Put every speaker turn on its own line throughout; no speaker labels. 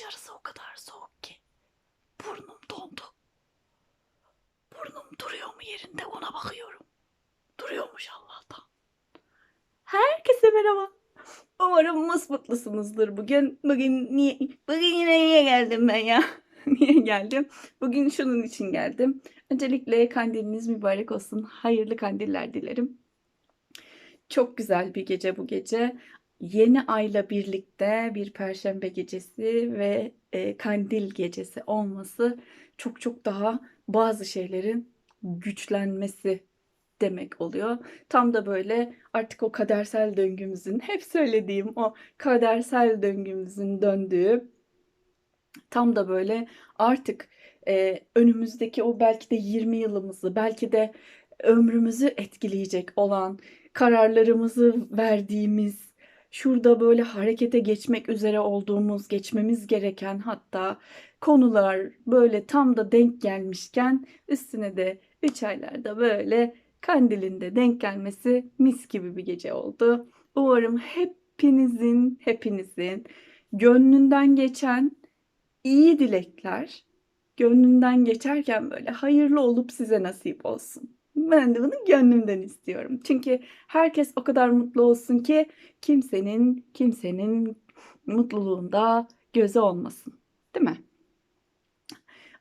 Dışarısı o kadar soğuk ki. Burnum dondu. Burnum duruyor mu yerinde ona bakıyorum. Duruyormuş Allah'tan. Herkese merhaba. Umarım mutlusunuzdur bugün. Bugün niye, bugün yine niye geldim ben ya? niye geldim? Bugün şunun için geldim. Öncelikle kandiliniz mübarek olsun. Hayırlı kandiller dilerim. Çok güzel bir gece bu gece. Yeni ayla birlikte bir perşembe gecesi ve e, kandil gecesi olması çok çok daha bazı şeylerin güçlenmesi demek oluyor. Tam da böyle artık o kadersel döngümüzün hep söylediğim o kadersel döngümüzün döndüğü tam da böyle artık e, önümüzdeki o belki de 20 yılımızı belki de ömrümüzü etkileyecek olan kararlarımızı verdiğimiz şurada böyle harekete geçmek üzere olduğumuz, geçmemiz gereken hatta konular böyle tam da denk gelmişken üstüne de 3 aylarda böyle kandilinde denk gelmesi mis gibi bir gece oldu. Umarım hepinizin, hepinizin gönlünden geçen iyi dilekler gönlünden geçerken böyle hayırlı olup size nasip olsun. Ben de bunu gönlümden istiyorum. Çünkü herkes o kadar mutlu olsun ki kimsenin kimsenin mutluluğunda gözü olmasın. Değil mi?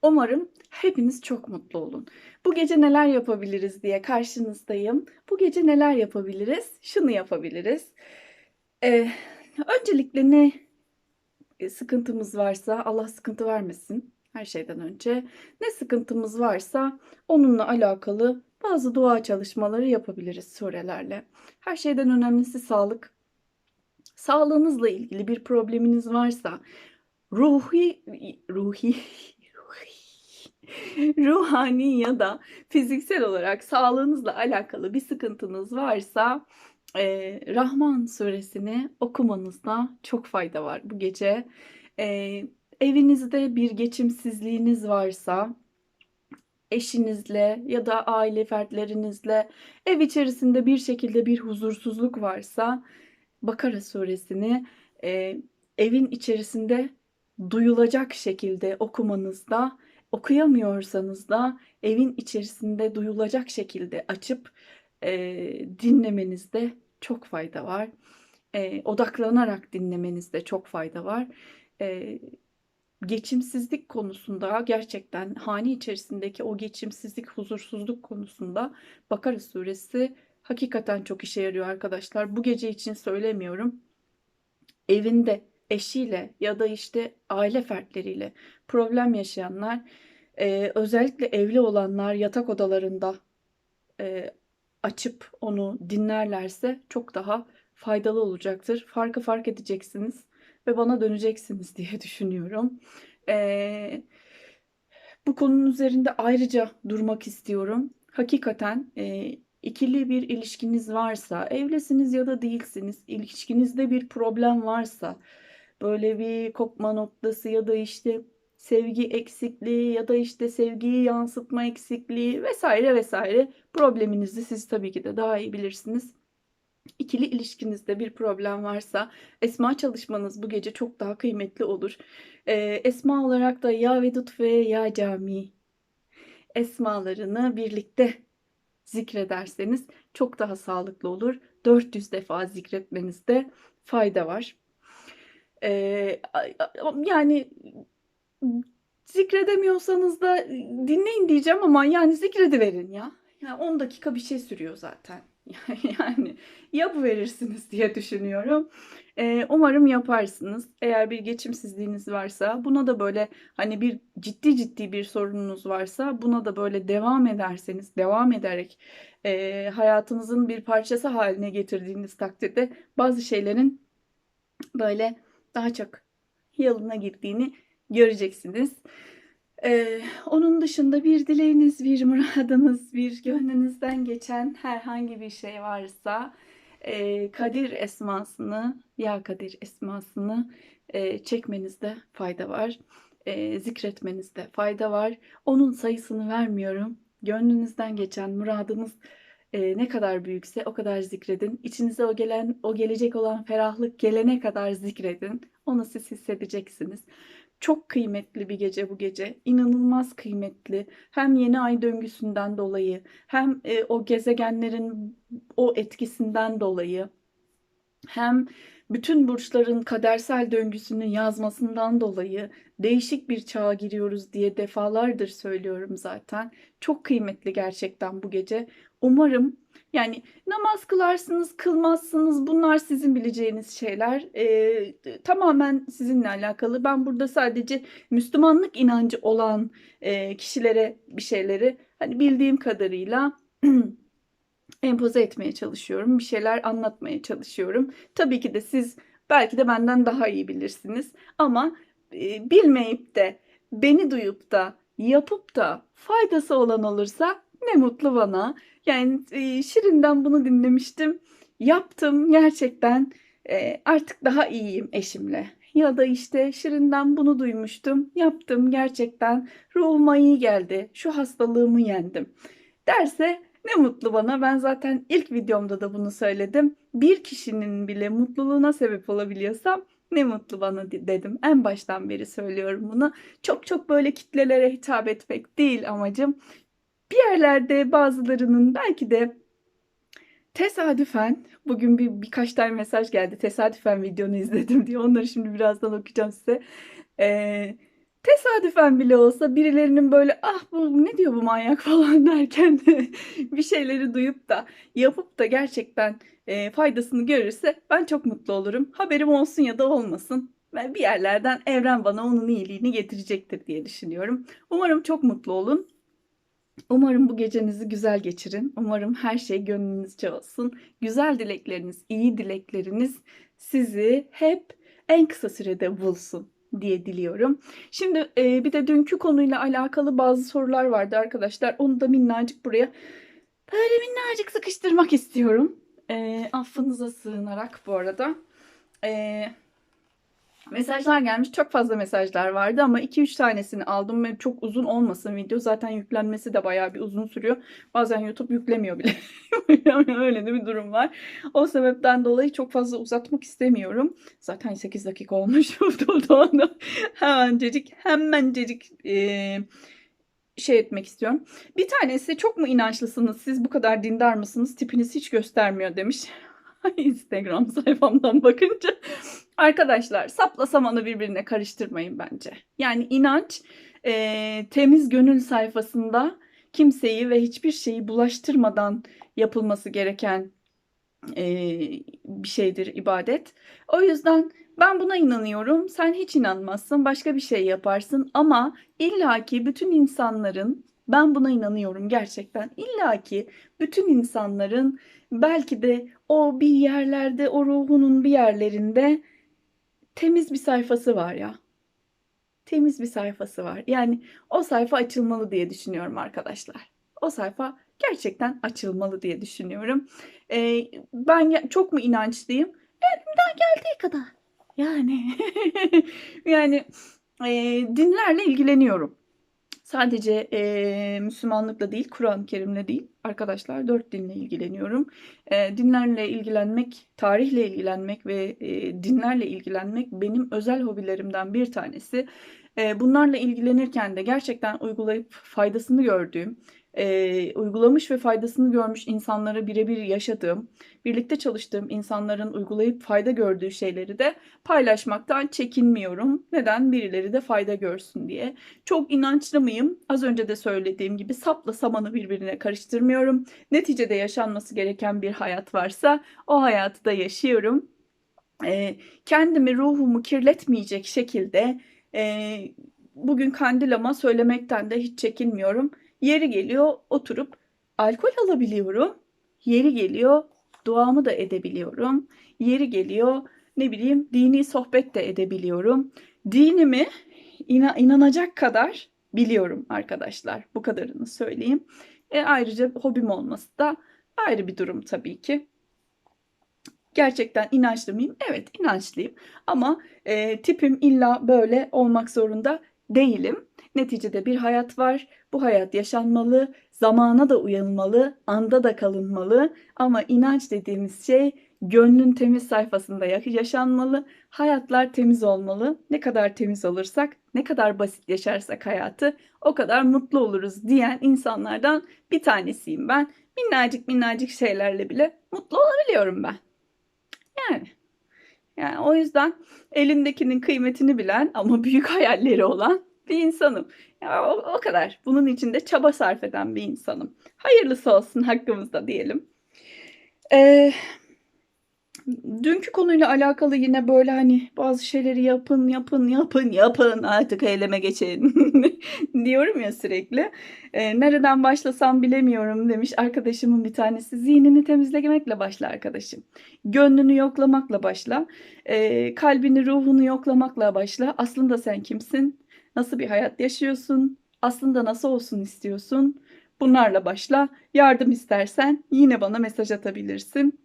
Umarım hepiniz çok mutlu olun. Bu gece neler yapabiliriz diye karşınızdayım. Bu gece neler yapabiliriz? Şunu yapabiliriz. Ee, öncelikle ne sıkıntımız varsa Allah sıkıntı vermesin her şeyden önce. Ne sıkıntımız varsa onunla alakalı bazı dua çalışmaları yapabiliriz surelerle. Her şeyden önemlisi sağlık. Sağlığınızla ilgili bir probleminiz varsa ruhi ruhi ruhani ya da fiziksel olarak sağlığınızla alakalı bir sıkıntınız varsa e, Rahman suresini okumanızda çok fayda var bu gece. E, evinizde bir geçimsizliğiniz varsa eşinizle ya da aile fertlerinizle ev içerisinde bir şekilde bir huzursuzluk varsa Bakara suresini e, evin içerisinde duyulacak şekilde okumanızda okuyamıyorsanız da evin içerisinde duyulacak şekilde açıp e, dinlemenizde çok fayda var. E, odaklanarak dinlemenizde çok fayda var. E, geçimsizlik konusunda gerçekten hane içerisindeki o geçimsizlik, huzursuzluk konusunda Bakara suresi hakikaten çok işe yarıyor arkadaşlar. Bu gece için söylemiyorum. Evinde eşiyle ya da işte aile fertleriyle problem yaşayanlar, e, özellikle evli olanlar yatak odalarında e, açıp onu dinlerlerse çok daha faydalı olacaktır. Farkı fark edeceksiniz ve bana döneceksiniz diye düşünüyorum. E, bu konunun üzerinde ayrıca durmak istiyorum. Hakikaten e, ikili bir ilişkiniz varsa, evlisiniz ya da değilsiniz, ilişkinizde bir problem varsa, böyle bir kopma noktası ya da işte sevgi eksikliği ya da işte sevgiyi yansıtma eksikliği vesaire vesaire probleminizi siz tabii ki de daha iyi bilirsiniz. İkili ilişkinizde bir problem varsa esma çalışmanız bu gece çok daha kıymetli olur. Ee, esma olarak da ya vedut ve ya cami esmalarını birlikte zikrederseniz çok daha sağlıklı olur. 400 defa zikretmenizde fayda var. Ee, yani zikredemiyorsanız da dinleyin diyeceğim ama yani zikrediverin ya. Yani 10 dakika bir şey sürüyor zaten. Yani yapıverirsiniz diye düşünüyorum. Ee, umarım yaparsınız. Eğer bir geçimsizliğiniz varsa buna da böyle hani bir ciddi ciddi bir sorununuz varsa buna da böyle devam ederseniz devam ederek e, hayatınızın bir parçası haline getirdiğiniz takdirde bazı şeylerin böyle daha çok yoluna girdiğini göreceksiniz. Ee, onun dışında bir dileğiniz, bir muradınız, bir gönlünüzden geçen herhangi bir şey varsa e, Kadir esmasını, Ya Kadir esmasını e, çekmenizde fayda var. E, zikretmenizde fayda var. Onun sayısını vermiyorum. Gönlünüzden geçen muradınız e, ne kadar büyükse o kadar zikredin. İçinize o gelen, o gelecek olan ferahlık gelene kadar zikredin. Onu siz hissedeceksiniz. Çok kıymetli bir gece bu gece. İnanılmaz kıymetli. Hem yeni ay döngüsünden dolayı, hem e, o gezegenlerin o etkisinden dolayı, hem bütün burçların kadersel döngüsünü yazmasından dolayı değişik bir çağa giriyoruz diye defalardır söylüyorum zaten. Çok kıymetli gerçekten bu gece. Umarım yani namaz kılarsınız, kılmazsınız bunlar sizin bileceğiniz şeyler. Ee, tamamen sizinle alakalı. Ben burada sadece Müslümanlık inancı olan e, kişilere bir şeyleri hani bildiğim kadarıyla empoze etmeye çalışıyorum. Bir şeyler anlatmaya çalışıyorum. Tabii ki de siz belki de benden daha iyi bilirsiniz ama e, bilmeyip de beni duyup da yapıp da faydası olan olursa ne mutlu bana. Yani e, Şirin'den bunu dinlemiştim. Yaptım gerçekten e, artık daha iyiyim eşimle. Ya da işte Şirin'den bunu duymuştum. Yaptım gerçekten ruhuma iyi geldi. Şu hastalığımı yendim. Derse ne mutlu bana. Ben zaten ilk videomda da bunu söyledim. Bir kişinin bile mutluluğuna sebep olabiliyorsam ne mutlu bana dedim. En baştan beri söylüyorum bunu. Çok çok böyle kitlelere hitap etmek değil amacım. Bir yerlerde bazılarının belki de tesadüfen bugün bir birkaç tane mesaj geldi. Tesadüfen videonu izledim diye. Onları şimdi birazdan okuyacağım size. Ee, tesadüfen bile olsa birilerinin böyle ah bu ne diyor bu manyak falan derken bir şeyleri duyup da yapıp da gerçekten e, faydasını görürse ben çok mutlu olurum. Haberim olsun ya da olmasın. Ve bir yerlerden evren bana onun iyiliğini getirecektir diye düşünüyorum. Umarım çok mutlu olun. Umarım bu gecenizi güzel geçirin. Umarım her şey gönlünüzce olsun. Güzel dilekleriniz, iyi dilekleriniz sizi hep en kısa sürede bulsun diye diliyorum. Şimdi e, bir de dünkü konuyla alakalı bazı sorular vardı arkadaşlar. Onu da minnacık buraya böyle minnacık sıkıştırmak istiyorum. E, affınıza sığınarak bu arada. E, mesajlar gelmiş. Çok fazla mesajlar vardı ama 2-3 tanesini aldım ve çok uzun olmasın video. Zaten yüklenmesi de bayağı bir uzun sürüyor. Bazen YouTube yüklemiyor bile. Öyle de bir durum var. O sebepten dolayı çok fazla uzatmak istemiyorum. Zaten 8 dakika olmuş. hemencecik, hemencecik e, şey etmek istiyorum. Bir tanesi çok mu inançlısınız? Siz bu kadar dindar mısınız? Tipiniz hiç göstermiyor demiş. Instagram sayfamdan bakınca. Arkadaşlar sapla samanı birbirine karıştırmayın bence. Yani inanç e, temiz gönül sayfasında kimseyi ve hiçbir şeyi bulaştırmadan yapılması gereken e, bir şeydir ibadet. O yüzden ben buna inanıyorum. Sen hiç inanmazsın, başka bir şey yaparsın ama illaki bütün insanların ben buna inanıyorum gerçekten. illaki bütün insanların belki de o bir yerlerde, o ruhunun bir yerlerinde temiz bir sayfası var ya. Temiz bir sayfası var. Yani o sayfa açılmalı diye düşünüyorum arkadaşlar. O sayfa gerçekten açılmalı diye düşünüyorum. Ee, ben çok mu inançlıyım? Elimden geldiği kadar. Yani yani e, dinlerle ilgileniyorum. Sadece e, Müslümanlıkla değil, Kur'an-ı Kerim'le değil arkadaşlar dört dinle ilgileniyorum. E, dinlerle ilgilenmek, tarihle ilgilenmek ve e, dinlerle ilgilenmek benim özel hobilerimden bir tanesi. E, bunlarla ilgilenirken de gerçekten uygulayıp faydasını gördüğüm, e, uygulamış ve faydasını görmüş insanlara birebir yaşadığım, birlikte çalıştığım insanların uygulayıp fayda gördüğü şeyleri de paylaşmaktan çekinmiyorum. Neden? Birileri de fayda görsün diye. Çok inançlı mıyım? Az önce de söylediğim gibi sapla samanı birbirine karıştırmıyorum. Neticede yaşanması gereken bir hayat varsa o hayatı da yaşıyorum. E, kendimi, ruhumu kirletmeyecek şekilde e, bugün kandilama söylemekten de hiç çekinmiyorum Yeri geliyor oturup alkol alabiliyorum. Yeri geliyor duamı da edebiliyorum. Yeri geliyor ne bileyim dini sohbet de edebiliyorum. Dinimi ina inanacak kadar biliyorum arkadaşlar. Bu kadarını söyleyeyim. E, ayrıca hobim olması da ayrı bir durum tabii ki. Gerçekten inançlı mıyım? Evet inançlıyım. Ama e, tipim illa böyle olmak zorunda değilim. Neticede bir hayat var. Bu hayat yaşanmalı. Zamana da uyulmalı, anda da kalınmalı ama inanç dediğimiz şey gönlün temiz sayfasında ya- yaşanmalı. Hayatlar temiz olmalı. Ne kadar temiz olursak, ne kadar basit yaşarsak hayatı o kadar mutlu oluruz diyen insanlardan bir tanesiyim ben. Minnacık minnacık şeylerle bile mutlu olabiliyorum ben. Yani. Yani o yüzden elindekinin kıymetini bilen ama büyük hayalleri olan bir insanım. Ya o, o kadar. Bunun için de çaba sarf eden bir insanım. Hayırlısı olsun hakkımızda diyelim. Ee, dünkü konuyla alakalı yine böyle hani bazı şeyleri yapın, yapın, yapın, yapın artık eyleme geçin diyorum ya sürekli. Ee, nereden başlasam bilemiyorum demiş arkadaşımın bir tanesi. Zihnini temizlemekle başla arkadaşım. Gönlünü yoklamakla başla. Ee, kalbini, ruhunu yoklamakla başla. Aslında sen kimsin? Nasıl bir hayat yaşıyorsun? Aslında nasıl olsun istiyorsun? Bunlarla başla. Yardım istersen yine bana mesaj atabilirsin.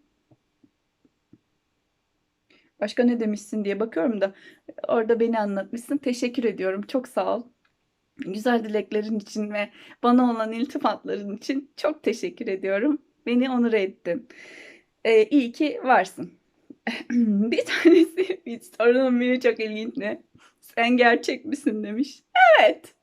Başka ne demişsin diye bakıyorum da orada beni anlatmışsın. Teşekkür ediyorum. Çok sağ ol. Güzel dileklerin için ve bana olan iltifatların için çok teşekkür ediyorum. Beni onur ettin. Ee, iyi ki varsın. bir tanesi bir sorunun biri çok ilginçti. Sen gerçek misin demiş. Evet.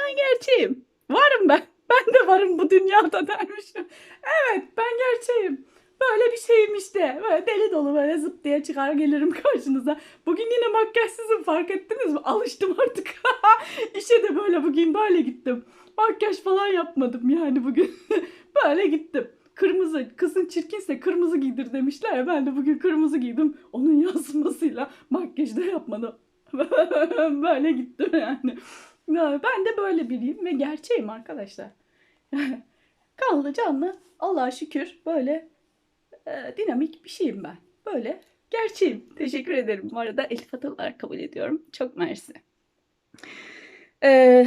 Ben gerçeğim. Varım ben. Ben de varım bu dünyada dermiş. Evet ben gerçeğim. Böyle bir şeyim işte. Böyle deli dolu böyle zıp diye çıkar gelirim karşınıza. Bugün yine makyajsızım fark ettiniz mi? Alıştım artık. İşe de böyle bugün böyle gittim. Makyaj falan yapmadım yani bugün. böyle gittim. Kırmızı, kızın çirkinse kırmızı giydir demişler ya ben de bugün kırmızı giydim. Onun yansımasıyla makyaj da yapmadım. böyle gittim yani. Ya Ben de böyle biriyim ve gerçeğim arkadaşlar. Kanlı canlı Allah'a şükür böyle e, dinamik bir şeyim ben. Böyle gerçeğim. Teşekkür ederim. Bu arada iltifat olarak kabul ediyorum. Çok mersi. Ee,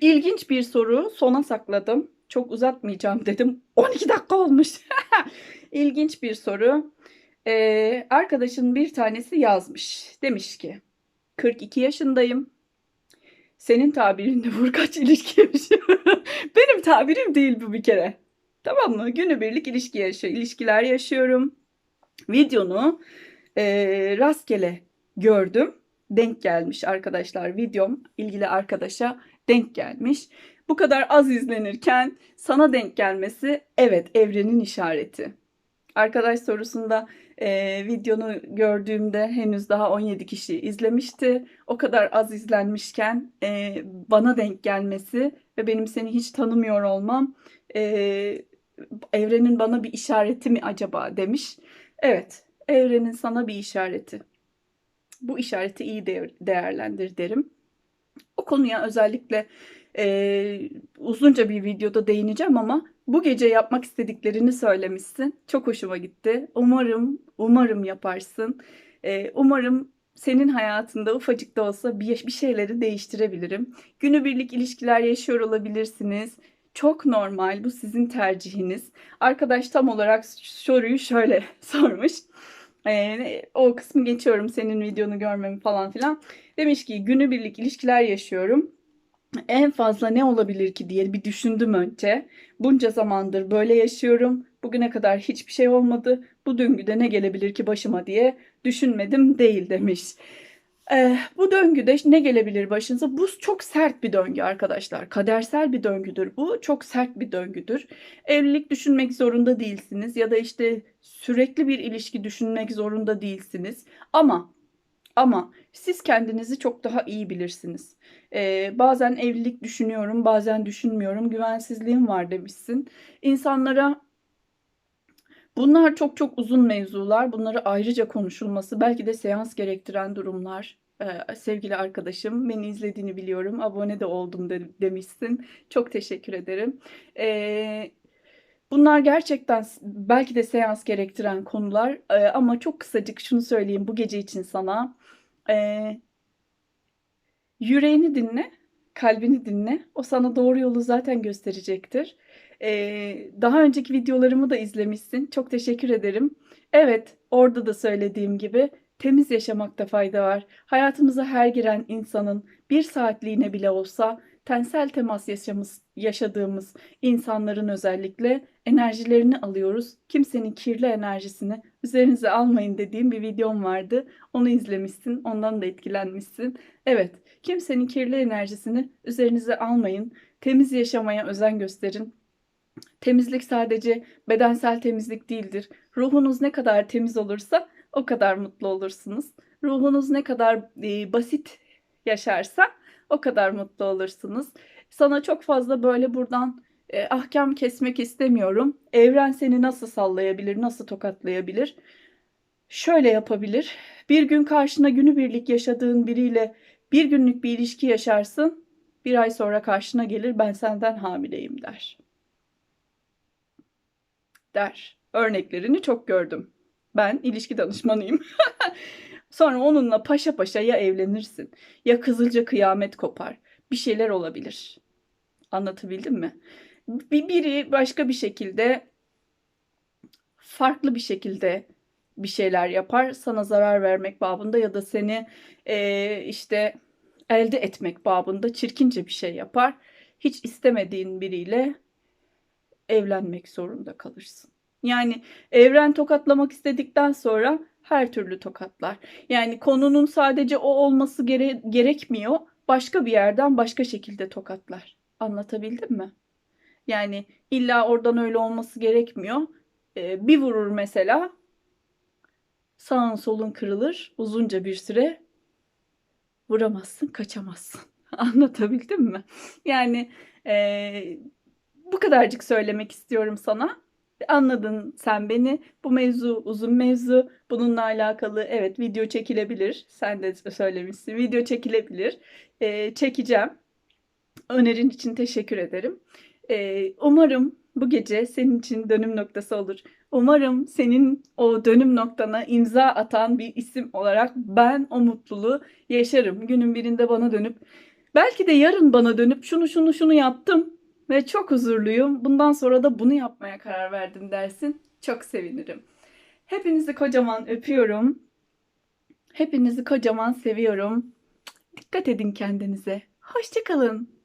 ilginç bir soru. Sona sakladım. Çok uzatmayacağım dedim. 12 dakika olmuş. İlginç bir soru. Ee, arkadaşın bir tanesi yazmış. Demiş ki 42 yaşındayım. Senin tabirinde vurkaç ilişki yaşıyorum. Benim tabirim değil bu bir kere. Tamam mı? Günübirlik ilişki yaşıyor, ilişkiler yaşıyorum. Videonu e, rastgele gördüm. Denk gelmiş arkadaşlar. Videom ilgili arkadaşa denk gelmiş. Bu kadar az izlenirken sana denk gelmesi evet evrenin işareti. Arkadaş sorusunda e, videonu gördüğümde henüz daha 17 kişi izlemişti. O kadar az izlenmişken e, bana denk gelmesi ve benim seni hiç tanımıyor olmam e, evrenin bana bir işareti mi acaba demiş. Evet, evrenin sana bir işareti. Bu işareti iyi de- değerlendir derim. O konuya özellikle e, uzunca bir videoda değineceğim ama bu gece yapmak istediklerini söylemişsin. Çok hoşuma gitti. Umarım, umarım yaparsın. E, umarım senin hayatında ufacık da olsa bir, bir şeyleri değiştirebilirim. Günübirlik ilişkiler yaşıyor olabilirsiniz. Çok normal. Bu sizin tercihiniz. Arkadaş tam olarak soruyu şöyle sormuş. Ee, o kısmı geçiyorum senin videonu görmemi falan filan. Demiş ki günübirlik ilişkiler yaşıyorum. En fazla ne olabilir ki diye bir düşündüm önce. Bunca zamandır böyle yaşıyorum. Bugüne kadar hiçbir şey olmadı. Bu döngüde ne gelebilir ki başıma diye düşünmedim değil demiş. Ee, bu döngüde ne gelebilir başınıza? Bu çok sert bir döngü arkadaşlar. Kadersel bir döngüdür bu. Çok sert bir döngüdür. Evlilik düşünmek zorunda değilsiniz ya da işte sürekli bir ilişki düşünmek zorunda değilsiniz. Ama ama siz kendinizi çok daha iyi bilirsiniz. Ee, bazen evlilik düşünüyorum, bazen düşünmüyorum. Güvensizliğim var demişsin. İnsanlara Bunlar çok çok uzun mevzular. Bunları ayrıca konuşulması belki de seans gerektiren durumlar. Ee, sevgili arkadaşım beni izlediğini biliyorum. Abone de oldum de, demişsin. Çok teşekkür ederim. Ee, bunlar gerçekten belki de seans gerektiren konular. Ee, ama çok kısacık şunu söyleyeyim bu gece için sana. Ee, yüreğini dinle, kalbini dinle. O sana doğru yolu zaten gösterecektir. Ee, daha önceki videolarımı da izlemişsin. Çok teşekkür ederim. Evet, orada da söylediğim gibi temiz yaşamakta fayda var. Hayatımıza her giren insanın bir saatliğine bile olsa tensel temas yaşamız, yaşadığımız insanların özellikle enerjilerini alıyoruz. Kimsenin kirli enerjisini üzerinize almayın dediğim bir videom vardı. Onu izlemişsin, ondan da etkilenmişsin. Evet, kimsenin kirli enerjisini üzerinize almayın. Temiz yaşamaya özen gösterin. Temizlik sadece bedensel temizlik değildir. Ruhunuz ne kadar temiz olursa o kadar mutlu olursunuz. Ruhunuz ne kadar e, basit yaşarsa o kadar mutlu olursunuz. Sana çok fazla böyle buradan e, ahkam kesmek istemiyorum. Evren seni nasıl sallayabilir, nasıl tokatlayabilir? Şöyle yapabilir. Bir gün karşına günübirlik yaşadığın biriyle bir günlük bir ilişki yaşarsın. Bir ay sonra karşına gelir ben senden hamileyim der. Der. Örneklerini çok gördüm. Ben ilişki danışmanıyım. Sonra onunla paşa paşa ya evlenirsin ya kızılca kıyamet kopar. Bir şeyler olabilir. Anlatabildim mi? Bir biri başka bir şekilde farklı bir şekilde bir şeyler yapar. Sana zarar vermek babında ya da seni eee, işte elde etmek babında çirkince bir şey yapar. Hiç istemediğin biriyle evlenmek zorunda kalırsın. Yani evren tokatlamak istedikten sonra her türlü tokatlar. Yani konunun sadece o olması gere- gerekmiyor. Başka bir yerden başka şekilde tokatlar. Anlatabildim mi? Yani illa oradan öyle olması gerekmiyor. Ee, bir vurur mesela. Sağın solun kırılır. Uzunca bir süre vuramazsın, kaçamazsın. Anlatabildim mi? Yani eee, bu kadarcık söylemek istiyorum sana. Anladın sen beni. Bu mevzu uzun mevzu. Bununla alakalı evet video çekilebilir. Sen de söylemişsin. Video çekilebilir. Eee, çekeceğim. Önerin için teşekkür ederim. Eee, umarım bu gece senin için dönüm noktası olur. Umarım senin o dönüm noktana imza atan bir isim olarak ben o mutluluğu yaşarım. Günün birinde bana dönüp belki de yarın bana dönüp şunu şunu şunu yaptım ve çok huzurluyum. Bundan sonra da bunu yapmaya karar verdim dersin. Çok sevinirim. Hepinizi kocaman öpüyorum. Hepinizi kocaman seviyorum. Dikkat edin kendinize. Hoşçakalın.